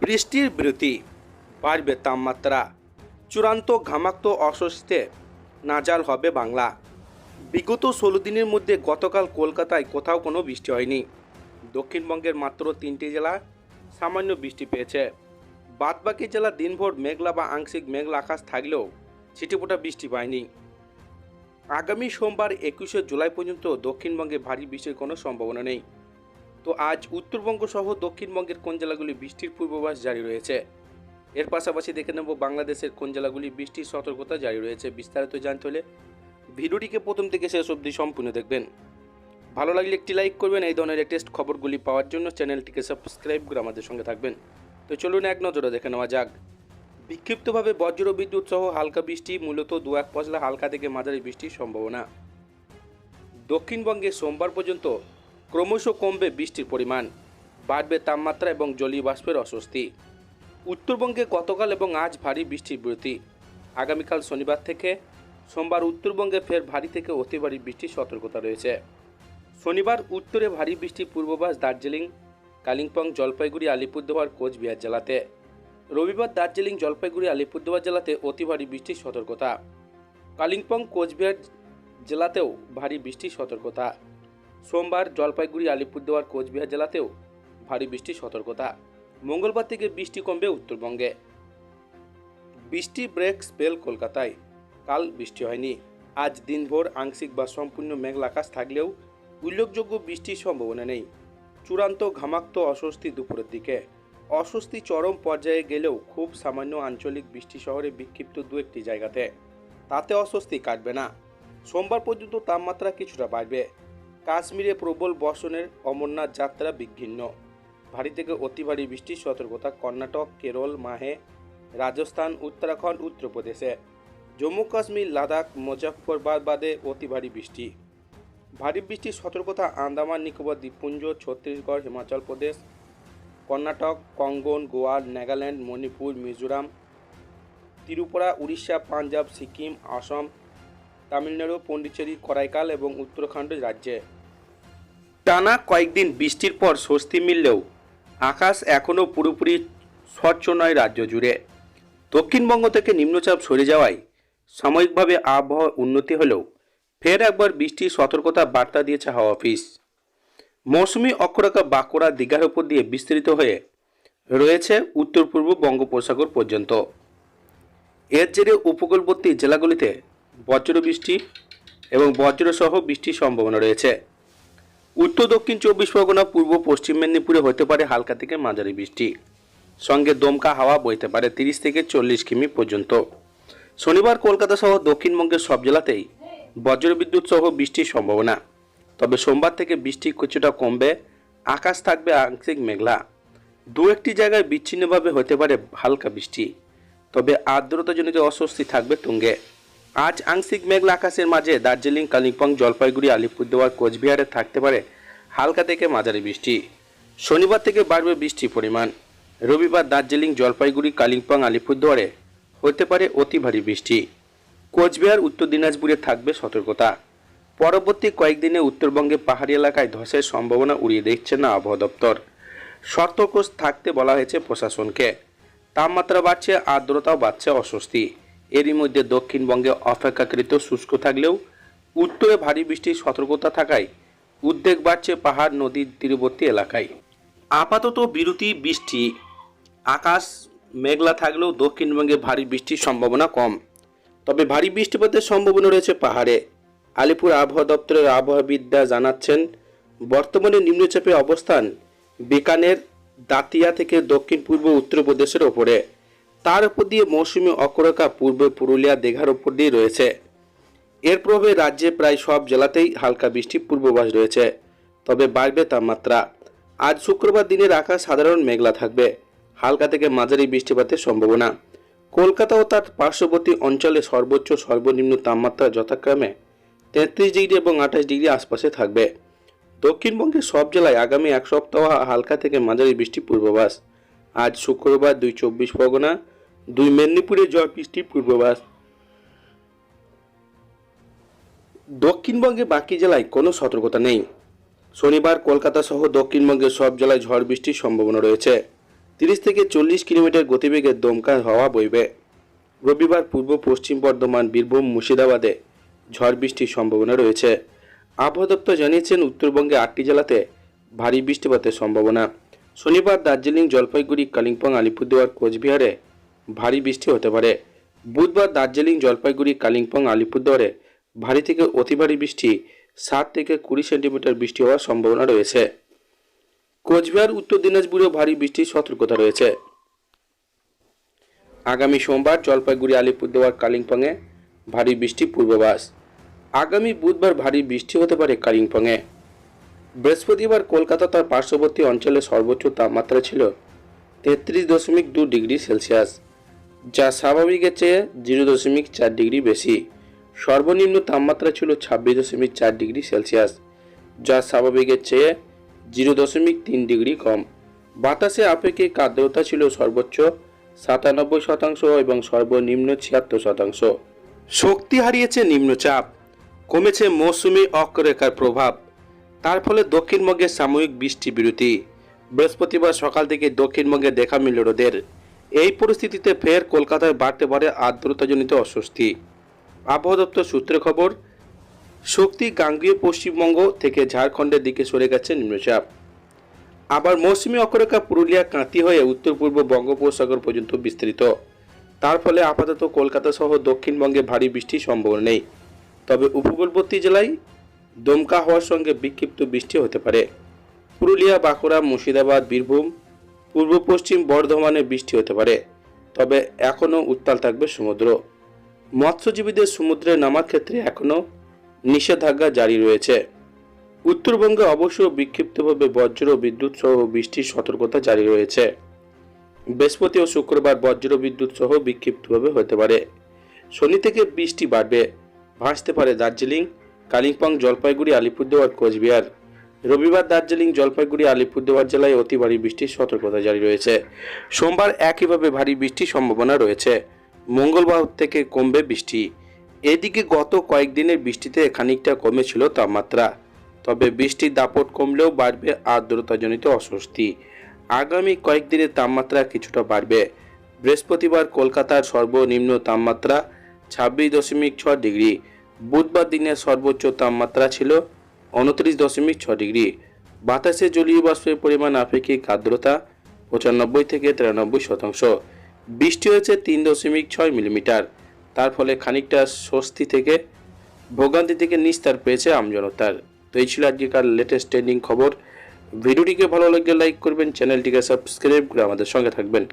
বৃষ্টির বিরতি। বাড়বে তাপমাত্রা। চূড়ান্ত ঘামাক্ত অস্বস্তিতে নাজাল হবে বাংলা। বিগত ষোলো দিনের মধ্যে গতকাল কলকাতায় কোথাও কোনো বৃষ্টি হয়নি। দক্ষিণবঙ্গের মাত্র তিনটি জেলা সামান্য বৃষ্টি পেয়েছে। বাদবাকি জেলা দিনভর মেঘলা বা আংশিক মেঘলা আকাশ থাকলেও ছিটেফোঁটা বৃষ্টি পায়নি। আগামী সোমবার একুশে জুলাই পর্যন্ত দক্ষিণবঙ্গে ভারী বৃষ্টির কোনো সম্ভাবনা নেই। তো আজ উত্তরবঙ্গ সহ দক্ষিণবঙ্গের কোন জেলাগুলি বৃষ্টির পূর্বাভাস জারি রয়েছে? এর পাশাপাশি দেখে নেব বাংলাদেশের কোন জেলাগুলি বৃষ্টির সতর্কতা জারি রয়েছে বিস্তারিত জানতে হলে ভিডিওটিকে প্রথম থেকে শেষ অবধি সম্পূর্ণ দেখবেন। ভালো লাগলে একটি লাইক করবেন, এই ধরনের লেটেস্ট খবরগুলি পাওয়ার জন্য চ্যানেলটিকে সাবস্ক্রাইব করে আমাদের সঙ্গে থাকবেন। তো চলুন এক নজরে দেখে নেওয়া যাক। বিক্ষিপ্তভাবে বজ্র বিদ্যুৎ সহ হালকা বৃষ্টি, মূলত দু এক পশলা হালকা থেকে মাঝারি বৃষ্টির সম্ভাবনা। দক্ষিণবঙ্গে সোমবার পর্যন্ত ক্রমশ কমবে বৃষ্টির পরিমাণ, বাড়বে তাপমাত্রা এবং জলীয় বাষ্পের অস্বস্তি। উত্তরবঙ্গে গতকাল এবং আজ ভারী বৃষ্টির বিরতি। আগামীকাল শনিবার থেকে সোমবার উত্তরবঙ্গে ফের ভারী থেকে অতি ভারী বৃষ্টির সতর্কতা রয়েছে। শনিবার উত্তরে ভারী বৃষ্টির পূর্বাভাস দার্জিলিং, কালিম্পং, জলপাইগুড়ি, আলিপুরদুয়ার, কোচবিহার জেলাতে। রবিবার দার্জিলিং, জলপাইগুড়ি, আলিপুরদুয়ার জেলাতে অতি ভারী বৃষ্টির সতর্কতা। কালিম্পং, কোচবিহার জেলাতেও ভারী বৃষ্টির সতর্কতা। সোমবার জলপাইগুড়ি, আলিপুরদুয়ার, কোচবিহার জেলাতেও ভারী বৃষ্টির সতর্কতা। মঙ্গলবার থেকে বৃষ্টি কমবে উত্তরবঙ্গে। বৃষ্টি ব্রেক স্পেল কলকাতায়। কাল বৃষ্টি হয়নি। আজ দিনভর আংশিক বা সম্পূর্ণ মেঘলা আকাশ থাকলেও উল্লেখযোগ্য বৃষ্টির সম্ভাবনা নেই। চূড়ান্ত ঘামাক্ত অস্বস্তি দুপুরের দিকে। অস্বস্তি চরম পর্যায়ে গেলেও খুব সামান্য আঞ্চলিক বৃষ্টি শহরে বিক্ষিপ্ত দু একটি জায়গাতে। তাতে অস্বস্তি কাটবে না। সোমবার পর্যন্ত তাপমাত্রা কিছুটা বাড়বে। কাশ্মীরে প্রবল বর্ষণের অমরনাথ যাত্রা বিঘ্নিন্ন ভারী থেকে অতি ভারী বৃষ্টির সতর্কতা কর্ণাটক, কেরল, মাহে, রাজস্থান, উত্তরাখণ্ড, উত্তরপ্রদেশে। জম্মু কাশ্মীর, লাদাখ, মুজফ্ফরবাদ বাদে অতি ভারী বৃষ্টি। ভারী বৃষ্টির সতর্কতা আন্দামান, নিকোবর দ্বীপপুঞ্জ, ছত্তিশগড়, হিমাচল প্রদেশ, কর্ণাটক, কঙ্গন, গোয়া, নাগাল্যান্ড, মণিপুর, মিজোরাম, ত্রিপুরা, উড়িষ্যা, পাঞ্জাব, সিকিম, আসাম তামিলনাড়ু, পন্ডিচেরি, করাইকাল এবং উত্তরাখণ্ড রাজ্যে। টানা কয়েকদিন বৃষ্টির পর স্বস্তি মিললেও আকাশ এখনও পুরোপুরি স্বচ্ছ নয় রাজ্য জুড়ে। দক্ষিণবঙ্গ থেকে নিম্নচাপ সরে যাওয়ায় সাময়িকভাবে আবহাওয়া উন্নতি হলেও ফের একবার বৃষ্টির সতর্কতা বার্তা দিয়েছে হাওয়া অফিস। মৌসুমি অক্ষরেখা বাঁকুড়া দীঘার উপর দিয়ে বিস্তৃত হয়ে রয়েছে উত্তর পূর্ব বঙ্গোপসাগর পর্যন্ত। এর জেরে উপকূলবর্তী জেলাগুলিতে বজ্র বৃষ্টি এবং বজ্রসহ বৃষ্টির সম্ভাবনা রয়েছে। উত্তর, দক্ষিণ চব্বিশ পরগনা, পূর্ব, পশ্চিম মেদিনীপুরে হতে পারে হালকা থেকে মাঝারি বৃষ্টি। সঙ্গে দমকা হাওয়া বইতে পারে তিরিশ থেকে চল্লিশ কিমি পর্যন্ত। শনিবার কলকাতা সহ দক্ষিণবঙ্গের সব জেলাতেই বজ্রবিদ্যুৎ সহ বৃষ্টির সম্ভাবনা। তবে সোমবার থেকে বৃষ্টি কিছুটা কমবে, আকাশ থাকবে আংশিক মেঘলা। দু একটি জায়গায় বিচ্ছিন্নভাবে হতে পারে হালকা বৃষ্টি। তবে আর্দ্রতাজনিত অস্বস্তি থাকবে তুঙ্গে। আজ আংশিক মেঘলা আকাশের মাঝে দার্জিলিং, কালিম্পং, জলপাইগুড়ি, আলিপুরদুয়ার, কোচবিহারে থাকতে পারে হালকা থেকে মাঝারি বৃষ্টি। শনিবার থেকে বাড়বে বৃষ্টির পরিমাণ। রবিবার দার্জিলিং, জলপাইগুড়ি, কালিম্পং, আলিপুরদুয়ারে হতে পারে অতি ভারী বৃষ্টি। কোচবিহার, উত্তর দিনাজপুরে থাকবে সতর্কতা। পরবর্তী কয়েকদিনে উত্তরবঙ্গে পাহাড়ি এলাকায় ধসের সম্ভাবনা উড়িয়ে দিচ্ছে না আবহাওয়া দপ্তর। সতর্ক থাকতে বলা হয়েছে প্রশাসনকে। তাপমাত্রা বাড়ছে, আর্দ্রতাও বাড়ছে অস্বস্তি। এরই মধ্যে দক্ষিণবঙ্গে অপেক্ষাকৃত শুষ্ক থাকলেও উত্তরে ভারী বৃষ্টির সতর্কতা থাকায় উদ্বেগ বাড়ছে পাহাড় নদীর তীরবর্তী এলাকায়। আপাতত বিরতি বৃষ্টি। আকাশ মেঘলা থাকলেও দক্ষিণবঙ্গে ভারী বৃষ্টির সম্ভাবনা কম। তবে ভারী বৃষ্টিপাতের সম্ভাবনা রয়েছে পাহাড়ে। আলিপুর আবহাওয়া দপ্তরের আবহাওয়াবিদরা জানাচ্ছেন, বর্তমানে নিম্নচাপের অবস্থান বিকানের দাতিয়া থেকে দক্ষিণ পূর্ব উত্তরপ্রদেশের ওপরে। তার উপর দিয়ে মৌসুমী অক্ষরেখা পূর্বে পুরুলিয়া দীঘার ওপর দিয়ে রয়েছে। এর প্রভাবে রাজ্যে প্রায় সব জেলাতেই হালকা বৃষ্টির পূর্বাভাস রয়েছে, তবে বাড়বে তাপমাত্রা। আজ শুক্রবার দিনের আকাশ সাধারণ মেঘলা থাকবে, হালকা থেকে মাঝারি বৃষ্টিপাতের সম্ভাবনা। কলকাতা ও তার পার্শ্ববর্তী অঞ্চলে সর্বোচ্চ সর্বনিম্ন তাপমাত্রা যথাক্রমে তেত্রিশ ডিগ্রি এবং আঠাশ ডিগ্রি আশপাশে থাকবে। দক্ষিণবঙ্গের সব জেলায় আগামী এক সপ্তাহ হালকা থেকে মাঝারি বৃষ্টির পূর্বাভাস। আজ শুক্রবার দুই চব্বিশ পরগনা দুই মেদিনীপুরে ঝড় বৃষ্টির পূর্বাভাস দক্ষিণবঙ্গে বাকি জেলায় কোনো সতর্কতা নেই। শনিবার কলকাতা সহ দক্ষিণবঙ্গের সব জেলায় ঝড় বৃষ্টির সম্ভাবনা রয়েছে। তিরিশ থেকে চল্লিশ কিলোমিটার গতিবেগে দমকা হাওয়া বইবে। রবিবার পূর্ব পশ্চিম বর্ধমান, বীরভূম, মুর্শিদাবাদে ঝড় বৃষ্টির সম্ভাবনা রয়েছে। আবহাওয়া দপ্তর জানিয়েছেন, উত্তরবঙ্গে আটটি জেলাতে ভারী বৃষ্টিপাতের সম্ভাবনা। শনিবার দার্জিলিং, জলপাইগুড়ি, কালিম্পং, আলিপুরদুয়ার, কোচবিহারে ভারী বৃষ্টি হতে পারে। বুধবার দার্জিলিং, জলপাইগুড়ি, কালিম্পং, আলিপুরদুয়ারে ভারী থেকে অতি ভারী বৃষ্টি, সাত থেকে কুড়ি সেন্টিমিটার বৃষ্টি হওয়ার সম্ভাবনা রয়েছে। কোচবিহার, উত্তর দিনাজপুরেও ভারী বৃষ্টির সতর্কতা রয়েছে। আগামী সোমবার জলপাইগুড়ি, আলিপুরদুয়ার, কালিম্পংয়ে ভারী বৃষ্টি পূর্বাভাস। আগামী বুধবার ভারী বৃষ্টি হতে পারে কালিম্পংয়ে। বৃহস্পতিবার কলকাতা তার পার্শ্ববর্তী অঞ্চলে সর্বোচ্চ তাপমাত্রা ছিল তেত্রিশ দশমিক দু ডিগ্রি সেলসিয়াস। যা স্বাভাবিকের চেয়ে জিরো দশমিক চার ডিগ্রি বেশি। সর্বনিম্ন তাপমাত্রা ছিল ছাব্বিশ দশমিক চার ডিগ্রি সেলসিয়াস, যা স্বাভাবিকের চেয়ে জিরো দশমিক তিন ডিগ্রি কম। বাতাসে আপেক্ষিক আর্দ্রতা ছিল সর্বোচ্চ সাতানব্বই শতাংশ এবং সর্বনিম্ন ছিয়াত্তর শতাংশ। শক্তি হারিয়েছে নিম্নচাপ, কমেছে মৌসুমি অক্ষরেখার প্রভাব। তার ফলে দক্ষিণবঙ্গে সাময়িক বৃষ্টি বিরতি। বৃহস্পতিবার সকাল থেকে দক্ষিণবঙ্গে দেখা মিলল রোদের। এই পরিস্থিতিতে ফের কলকাতায় বাড়তে পারে আর্দ্রতাজনিত অস্বস্তি। আবহাওয়া দপ্তর সূত্রে খবর, শক্তি গাঙ্গীয় পশ্চিমবঙ্গ থেকে ঝাড়খণ্ডের দিকে সরে গেছে নিম্নচাপ। আবার মৌসুমী অক্ষরেখা পুরুলিয়া কাঁতি হয়ে উত্তর পূর্ব বঙ্গোপসাগর পর্যন্ত বিস্তৃত। তার ফলে আপাতত কলকাতা সহ দক্ষিণবঙ্গে ভারী বৃষ্টির সম্ভাবনা নেই। তবে উপকূলবর্তী জেলায় দমকা হওয়ার সঙ্গে বিক্ষিপ্ত বৃষ্টি হতে পারে। পুরুলিয়া, বাঁকুড়া, মুর্শিদাবাদ, বীরভূম পূর্ব পশ্চিম বর্ধমানে বৃষ্টি হতে পারে, তবে এখনও উত্তাল থাকবে সমুদ্র। মৎস্যজীবীদের সমুদ্রে নামার ক্ষেত্রে এখনও নিষেধাজ্ঞা জারি রয়েছে। উত্তরবঙ্গে অবশ্য বিক্ষিপ্তভাবে বজ্র বিদ্যুৎ সহ বৃষ্টির সতর্কতা জারি রয়েছে। বৃহস্পতি ও শুক্রবার বজ্র বিদ্যুৎ সহ বিক্ষিপ্তভাবে হতে পারে। শনি থেকে বৃষ্টি বাড়বে। ভাসতে পারে দার্জিলিং, কালিম্পং, জলপাইগুড়ি, আলিপুরদুয়ার, কোচবিহার। রবিবার দার্জিলিং, জলপাইগুড়ি, আলিপুরদুয়ার জেলায় অতি ভারী বৃষ্টির সতর্কতা জারি রয়েছে। সোমবার একইভাবে ভারী বৃষ্টির সম্ভাবনা রয়েছে। মঙ্গলবার থেকে কমবে বৃষ্টি। এদিকে গত কয়েকদিনের বৃষ্টিতে খানিকটা কমেছিল তাপমাত্রা। তবে বৃষ্টির দাপট কমলেও বাড়বে আর্দ্রতাজনিত অস্বস্তি। আগামী কয়েকদিনের তাপমাত্রা কিছুটা বাড়বে। বৃহস্পতিবার কলকাতার সর্বনিম্ন তাপমাত্রা ছাব্বিশ দশমিক ছ ডিগ্রি। বুধবার দিনের সর্বোচ্চ তাপমাত্রা ছিল উনত্রিশ দশমিক ছ ডিগ্রি। বাতাসে জলীয় বাষ্পের পরিমাণ আপেক্ষিক আর্দ্রতা পঁচানব্বই থেকে তিরানব্বই শতাংশ। বৃষ্টি হয়েছে তিন দশমিক ছয় মিলিমিটার। তার ফলে খানিকটা স্বস্তি থেকে ভোগান্তি থেকে নিস্তার পেয়েছে আমজনতার তো এই ছিল আজকেকার লেটেস্ট ট্রেন্ডিং খবর। ভিডিওটিকে ভালো লাগলে লাইক করবেন চ্যানেলটিকে সাবস্ক্রাইব করে আমাদের সঙ্গে থাকবেন।